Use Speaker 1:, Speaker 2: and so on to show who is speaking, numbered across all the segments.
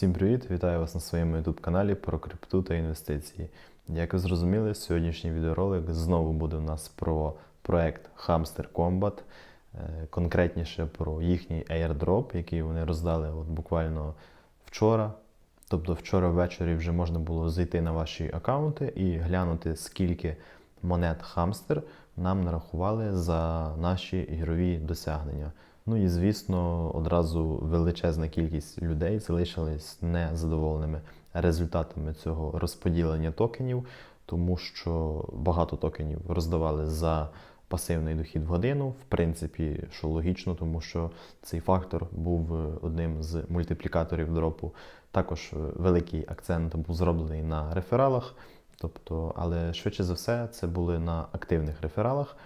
Speaker 1: Всім привіт! Вітаю вас на своєму YouTube каналі про крипту та інвестиції. Як ви зрозуміли, сьогоднішній відеоролик знову буде у нас про проект Hamster Combat, е, конкретніше про їхній airdrop, який вони роздали от буквально вчора. Тобто вчора ввечері вже можна було зайти на ваші аккаунти і глянути, скільки монет Hamster нам нарахували за наші ігрові досягнення. Ну і звісно, одразу величезна кількість людей залишились незадоволеними результатами цього розподілення токенів, тому що багато токенів роздавали за пасивний дохід в годину. В принципі, що логічно, тому що цей фактор був одним з мультиплікаторів дропу. Також великий акцент був зроблений на рефералах. Тобто, але швидше за все, це були на активних рефералах.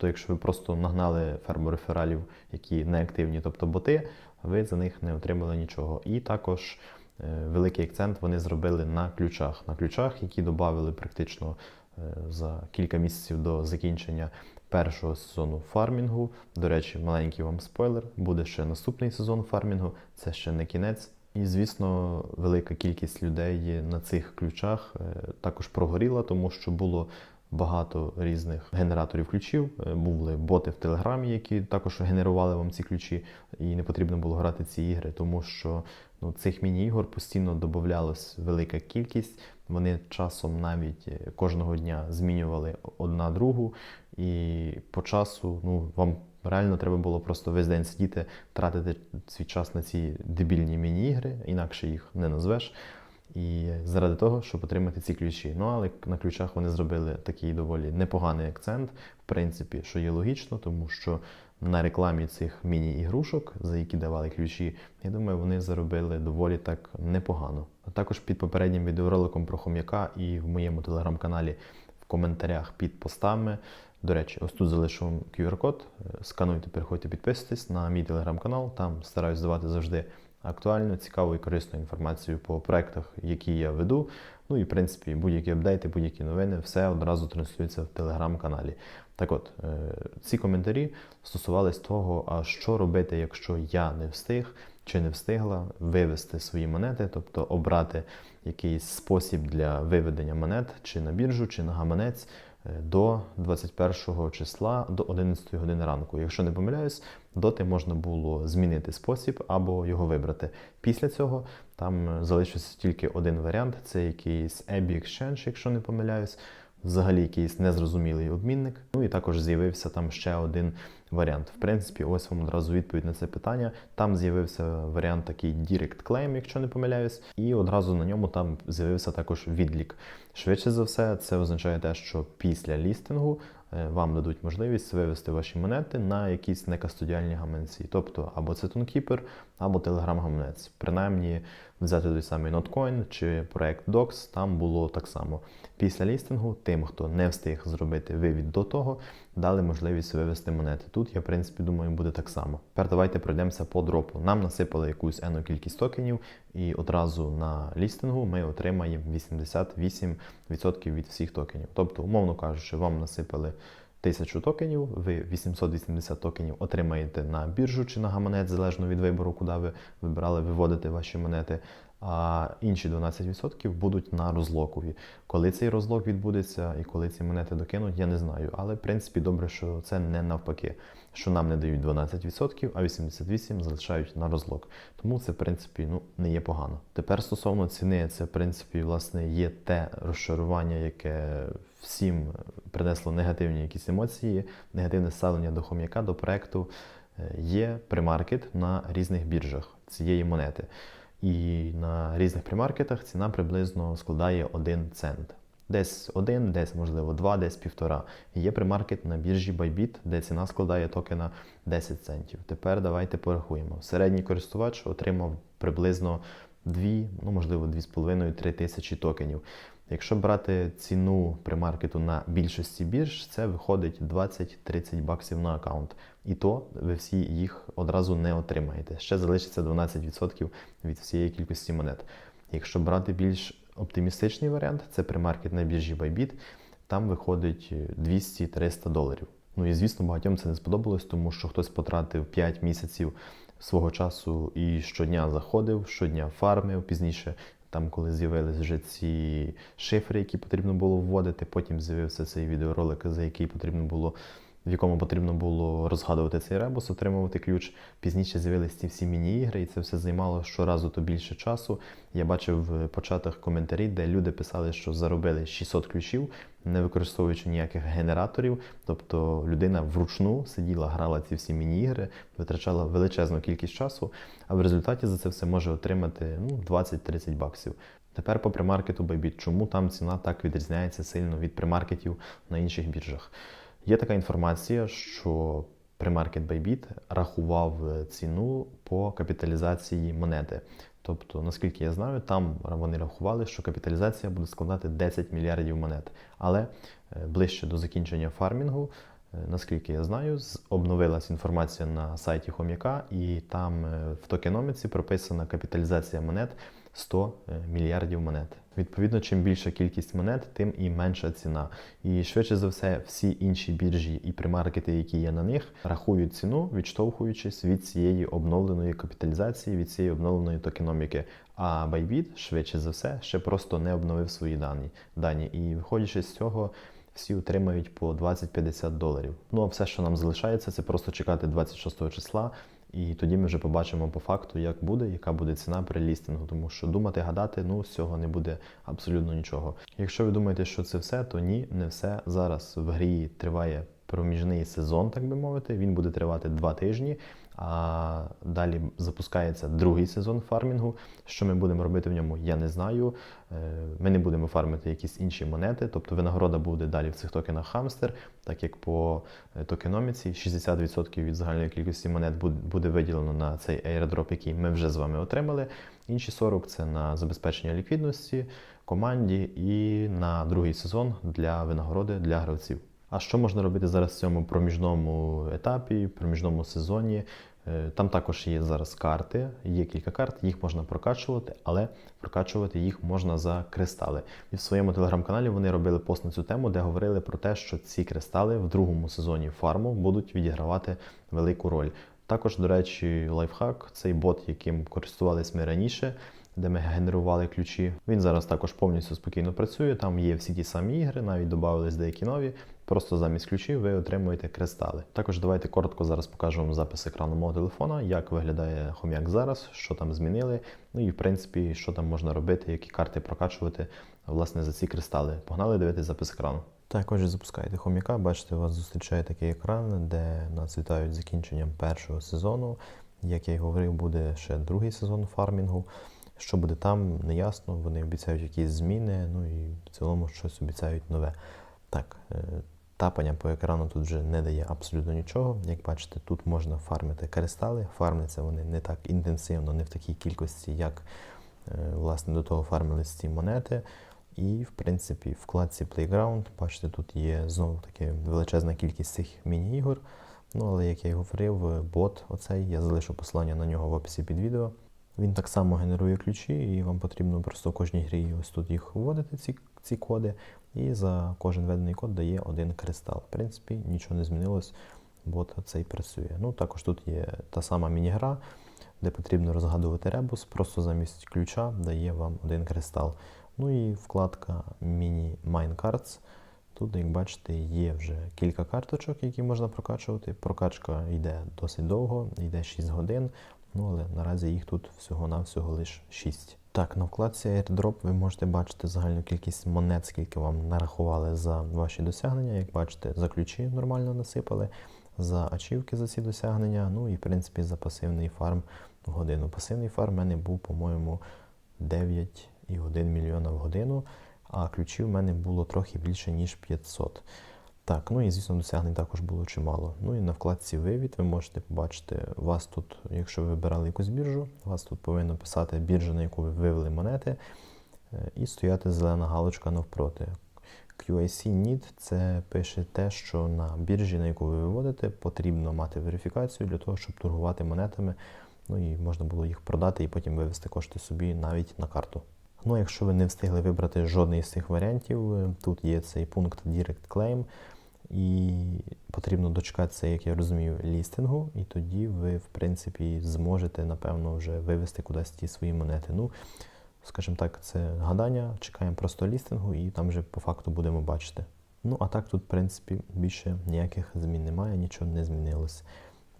Speaker 1: Тобто, якщо ви просто нагнали ферму рефералів, які не активні, тобто боти, ви за них не отримали нічого. І також е, великий акцент вони зробили на ключах. На ключах, які додали практично е, за кілька місяців до закінчення першого сезону фармінгу. До речі, маленький вам спойлер, буде ще наступний сезон фармінгу, це ще не кінець. І, звісно, велика кількість людей на цих ключах е, також прогоріла, тому що було багато різних генераторів ключів. Е, Були боти в Телеграмі, які також генерували вам ці ключі, і не потрібно було грати ці ігри, тому що ну, цих міні-ігор постійно додавалась велика кількість. Вони часом навіть е, кожного дня змінювали одна другу, і по часу ну, вам. Реально треба було просто весь день сидіти, тратити свій час на ці дебільні міні-ігри, інакше їх не назвеш. І заради того, щоб отримати ці ключі. Ну але на ключах вони зробили такий доволі непоганий акцент, в принципі, що є логічно, тому що на рекламі цих міні-ігрушок, за які давали ключі, я думаю, вони заробили доволі так непогано. А також під попереднім відеороликом про хом'яка і в моєму телеграм-каналі в коментарях під постами. До речі, ось тут залишу QR-код. Скануйте, переходьте, підписуйтесь на мій телеграм-канал. Там стараюсь давати завжди актуальну, цікаву і корисну інформацію по проектах, які я веду. Ну і в принципі будь-які апдейти, будь-які новини, все одразу транслюється в телеграм-каналі. Так от, е, ці коментарі стосувались того, а що робити, якщо я не встиг чи не встигла вивести свої монети, тобто обрати якийсь спосіб для виведення монет чи на біржу, чи на гаманець. Е, до 21 числа до 11 години ранку. Якщо не помиляюсь, доти можна було змінити спосіб або його вибрати. Після цього там залишився тільки один варіант: це якийсь EBI Exchange, якщо не помиляюсь. Взагалі якийсь незрозумілий обмінник. Ну і також з'явився там ще один варіант. В принципі, ось вам одразу відповідь на це питання. Там з'явився варіант такий Direct Claim, якщо не помиляюсь, і одразу на ньому там з'явився також відлік. Швидше за все, це означає те, що після лістингу е, вам дадуть можливість вивести ваші монети на якісь некастодіальні гаманці. Тобто або це ToneKeeper, або Telegram гаманець. Принаймні взяти той самий Notcoin чи проект Docs, там було так само. Після лістингу тим, хто не встиг зробити вивід до того, дали можливість вивести монети. Тут я, в принципі, думаю, буде так само. Тепер давайте пройдемося по дропу. Нам насипали якусь енну кількість токенів, і одразу на лістингу ми отримаємо 88% від всіх токенів. Тобто, умовно кажучи, вам насипали. Тисячу токенів, ви 880 токенів отримаєте на біржу чи на гаманець, залежно від вибору, куди ви вибирали виводити ваші монети. А інші 12% будуть на розлокові. Коли цей розлок відбудеться і коли ці монети докинуть, я не знаю. Але в принципі добре, що це не навпаки, що нам не дають 12%, а 88% залишають на розлок. Тому це в принципі ну не є погано. Тепер стосовно ціни, це в принципі власне є те розчарування, яке всім принесло негативні якісь емоції, негативне ставлення до хом'яка, до проекту. Є примаркет на різних біржах цієї монети. І на різних примаркетах ціна приблизно складає 1 цент. Десь один, десь, можливо, два, десь півтора. Є примаркет на біржі Bybit, де ціна складає токена 10 центів. Тепер давайте порахуємо. Середній користувач отримав приблизно 2, ну можливо, 2,5-3 тисячі токенів. Якщо брати ціну примаркету на більшості бірж, це виходить 20-30 баксів на аккаунт. І то ви всі їх одразу не отримаєте. Ще залишиться 12% від всієї кількості монет. Якщо брати більш оптимістичний варіант, це примаркет на біржі Bybit, там виходить 200-300 доларів. Ну і звісно, багатьом це не сподобалось, тому що хтось потратив 5 місяців свого часу і щодня заходив, щодня фармив. Пізніше, там, коли з'явились вже ці шифри, які потрібно було вводити, потім з'явився цей відеоролик, за який потрібно було. В якому потрібно було розгадувати цей ребус, отримувати ключ. Пізніше з'явилися ці всі міні-ігри, і це все займало щоразу то більше часу. Я бачив в початок коментарі, де люди писали, що заробили 600 ключів, не використовуючи ніяких генераторів. Тобто людина вручну сиділа, грала ці всі міні-ігри, витрачала величезну кількість часу, а в результаті за це все може отримати ну, 20-30 баксів. Тепер по примаркету Bybit. Чому там ціна так відрізняється сильно від примаркетів на інших біржах? Є така інформація, що примаркет Bybit рахував ціну по капіталізації монети. Тобто, наскільки я знаю, там вони рахували, що капіталізація буде складати 10 мільярдів монет. Але е, ближче до закінчення фармінгу, е, наскільки я знаю, обновилась інформація на сайті Хом'яка, і там е, в токеноміці прописана капіталізація монет 100 мільярдів монет. Відповідно, чим більша кількість монет, тим і менша ціна. І швидше за все, всі інші біржі і примаркети, які є на них, рахують ціну, відштовхуючись від цієї обновленої капіталізації, від цієї обновленої токеноміки. А Bybit, швидше за все, ще просто не обновив свої дані. дані. І виходячи з цього. Всі отримають по 20-50 доларів. Ну а все, що нам залишається, це просто чекати 26 числа, і тоді ми вже побачимо по факту, як буде, яка буде ціна при лістингу. Тому що думати, гадати, ну з цього не буде абсолютно нічого. Якщо ви думаєте, що це все, то ні, не все. Зараз в грі триває проміжний сезон, так би мовити. Він буде тривати два тижні. А далі запускається другий сезон фармінгу. Що ми будемо робити в ньому, я не знаю. Е, ми не будемо фармити якісь інші монети, тобто винагорода буде далі в цих токенах хамстер, так як по е, токеноміці 60% від загальної кількості монет буде виділено на цей airdrop, який ми вже з вами отримали. Інші 40% це на забезпечення ліквідності команді і на другий сезон для винагороди для гравців. А що можна робити зараз в цьому проміжному етапі, проміжному сезоні? Е, там також є зараз карти, є кілька карт, їх можна прокачувати, але прокачувати їх можна за кристали. І в своєму телеграм-каналі вони робили пост на цю тему, де говорили про те, що ці кристали в другому сезоні фарму будуть відігравати велику роль. Також, до речі, лайфхак цей бот, яким користувалися ми раніше де ми генерували ключі. Він зараз також повністю спокійно працює. Там є всі ті самі ігри, навіть додавались деякі нові. Просто замість ключів ви отримуєте кристали. Також давайте коротко зараз покажу вам запис екрану мого телефона, як виглядає хом'як зараз, що там змінили. Ну і в принципі, що там можна робити, які карти прокачувати власне за ці кристали. Погнали дивитися запис екрану. Так, отже, запускаєте хом'яка, бачите, вас зустрічає такий екран, де нас вітають закінченням першого сезону. Як я й говорив, буде ще другий сезон фармінгу. Що буде там, не ясно. Вони обіцяють якісь зміни, ну і в цілому щось обіцяють нове. Так, е, тапання по екрану тут вже не дає абсолютно нічого. Як бачите, тут можна фармити кристали. Фармляться вони не так інтенсивно, не в такій кількості, як е, власне до того фармились ці монети. І, в принципі, в вкладці Playground, бачите, тут є знову таки величезна кількість цих міні-ігор. Ну, але як я й говорив, бот оцей, я залишу посилання на нього в описі під відео. Він так само генерує ключі, і вам потрібно просто в кожній грі ось тут їх вводити, ці ці коди, і за кожен введений код дає один кристал. В принципі, нічого не змінилось, бот цей працює. Ну, Також тут є та сама міні-гра, де потрібно розгадувати ребус, просто замість ключа дає вам один кристал. Ну і вкладка Mini Mine Cards. Тут, як бачите, є вже кілька карточок, які можна прокачувати. Прокачка йде досить довго, йде 6 годин. Ну, але наразі їх тут всього-навсього лише 6. Так, на вкладці AirDrop ви можете бачити загальну кількість монет, скільки вам нарахували за ваші досягнення. Як бачите, за ключі нормально насипали, за ачівки за ці досягнення, ну і в принципі за пасивний фарм в годину. Пасивний фарм в мене був, по-моєму, 9,1 мільйона в годину, а ключів в мене було трохи більше, ніж 500. Так, ну і звісно, досягнень також було чимало. Ну і на вкладці Вивід ви можете побачити, вас тут, якщо ви вибирали якусь біржу, вас тут повинно писати біржа, на яку ви вивели монети, е, і стояти зелена галочка навпроти. QIC NID це пише те, що на біржі, на яку ви виводите, потрібно мати верифікацію для того, щоб торгувати монетами. Ну і можна було їх продати і потім вивести кошти собі навіть на карту. Ну, якщо ви не встигли вибрати жодний з цих варіантів, е, тут є цей пункт Direct Claim. І потрібно дочекатися, як я розумію, лістингу, і тоді ви, в принципі, зможете, напевно, вже вивести кудись ті свої монети. Ну, скажімо так, це гадання, чекаємо просто лістингу, і там вже по факту будемо бачити. Ну, а так тут, в принципі, більше ніяких змін немає, нічого не змінилось.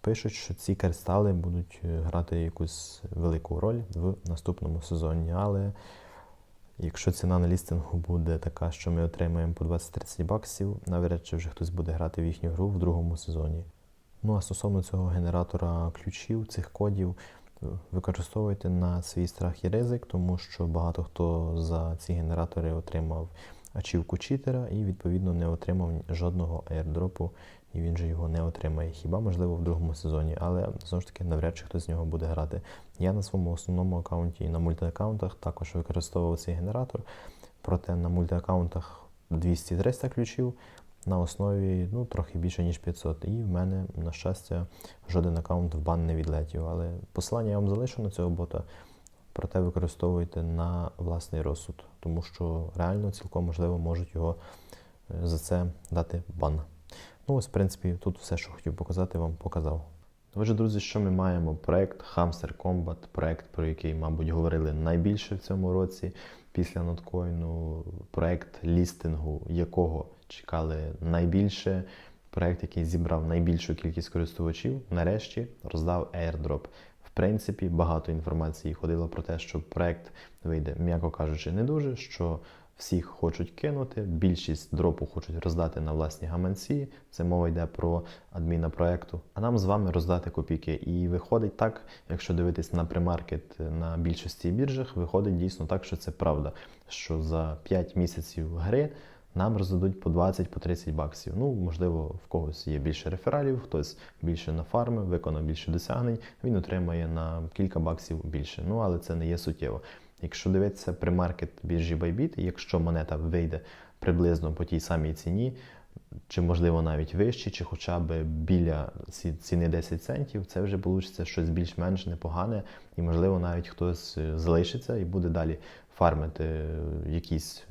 Speaker 1: Пишуть, що ці кристали будуть е, грати якусь велику роль в наступному сезоні, але якщо ціна на лістингу буде така, що ми отримаємо по 20-30 баксів, навряд чи вже хтось буде грати в їхню гру в другому сезоні. Ну а стосовно цього генератора ключів, цих кодів, використовуйте на свій страх і ризик, тому що багато хто за ці генератори отримав ачівку читера і, відповідно, не отримав жодного аірдропу, і він же його не отримає. Хіба, можливо, в другому сезоні, але знову ж таки навряд чи хтось з нього буде грати. Я на своєму основному аккаунті і на мультиаккаунтах також використовував цей генератор, проте на мультиаккаунтах 200-300 ключів. На основі ну, трохи більше, ніж 500. І в мене, на щастя, жоден аккаунт в бан не відлетів. Але посилання я вам залишу на цього бота, проте використовуйте на власний розсуд, тому що реально цілком можливо можуть його е, за це дати бан. Ну, ось, в принципі, тут все, що хотів показати, вам показав. Отже, друзі, що ми маємо? Проект Hamster Combat, проект, про який, мабуть, говорили найбільше в цьому році після ноткоїну, проект лістингу, якого чекали найбільше. Проект, який зібрав найбільшу кількість користувачів, нарешті роздав airdrop. В принципі, багато інформації ходило про те, що проект вийде, м'яко кажучи, не дуже. що всіх хочуть кинути, більшість дропу хочуть роздати на власні гаманці. Це мова йде про адміна проекту. А нам з вами роздати копійки. І виходить так, якщо дивитись на примаркет на більшості біржах, виходить дійсно так, що це правда. Що за 5 місяців гри нам роздадуть по 20 по 30 баксів. Ну, можливо, в когось є більше рефералів, хтось більше на фарми, виконав більше досягнень, він отримає на кілька баксів більше. Ну, але це не є суттєво. Якщо дивитися примаркет біржі Bybit, якщо монета вийде приблизно по тій самій ціні, чи можливо навіть вищі, чи хоча б біля ціни 10 центів, це вже вийде щось більш-менш непогане, і можливо навіть хтось залишиться і буде далі фармити якісь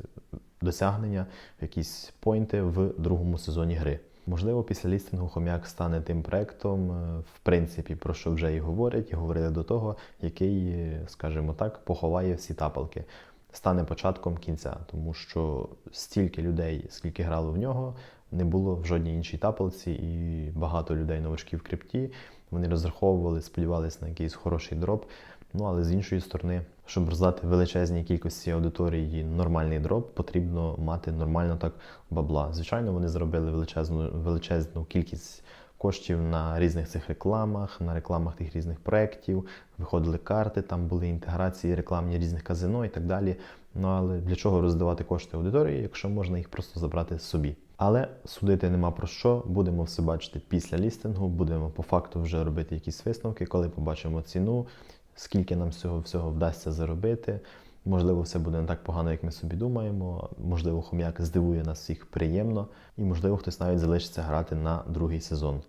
Speaker 1: досягнення, якісь поінти в другому сезоні гри. Можливо, після лістингу хом'як стане тим проектом, е, в принципі, про що вже і говорять, і говорили до того, який, е, скажімо так, поховає всі тапалки. Стане початком кінця, тому що стільки людей, скільки грало в нього, не було в жодній іншій тапалці, і багато людей новачків в крипті. Вони розраховували, сподівалися на якийсь хороший дроп. Ну але з іншої сторони, щоб роздати величезній кількості аудиторії нормальний дроп, потрібно мати нормально так бабла. Звичайно, вони зробили величезну величезну кількість коштів на різних цих рекламах, на рекламах тих різних проєктів, виходили карти, там були інтеграції рекламні різних казино і так далі. Ну але для чого роздавати кошти аудиторії, якщо можна їх просто забрати собі? Але судити нема про що, будемо все бачити після лістингу, будемо по факту вже робити якісь висновки, коли побачимо ціну, скільки нам всього всього вдасться заробити. Можливо, все буде не так погано, як ми собі думаємо. Можливо, хом'як здивує нас всіх приємно, і можливо, хтось навіть залишиться грати на другий сезон.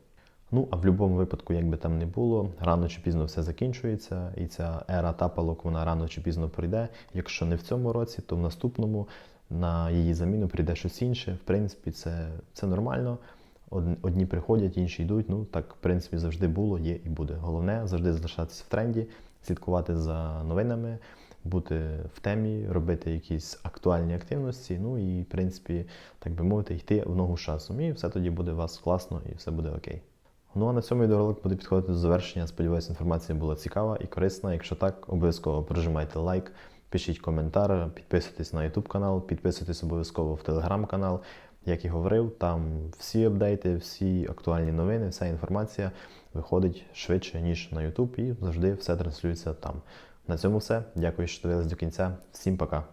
Speaker 1: Ну, а в будь-якому випадку, як би там не було, рано чи пізно все закінчується, і ця ера тапалок вона рано чи пізно прийде. Якщо не в цьому році, то в наступному на її заміну прийде щось інше. В принципі, це це нормально. Одні приходять, інші йдуть. Ну так, в принципі, завжди було, є і буде. Головне завжди залишатися в тренді, слідкувати за новинами, бути в темі, робити якісь актуальні активності. Ну і, в принципі, так би мовити, йти в ногу з часом. І все тоді буде у вас класно і все буде окей. Ну а на цьому відеоролик буде підходити до завершення. Сподіваюся, інформація була цікава і корисна. Якщо так, обов'язково прожимайте лайк, пишіть коментар, підписуйтесь на YouTube канал, підписуйтесь обов'язково в телеграм канал. Як і говорив, там всі апдейти, всі актуальні новини, вся інформація виходить швидше, ніж на YouTube, і завжди все транслюється там. На цьому все. Дякую, що дивились до кінця. Всім пока.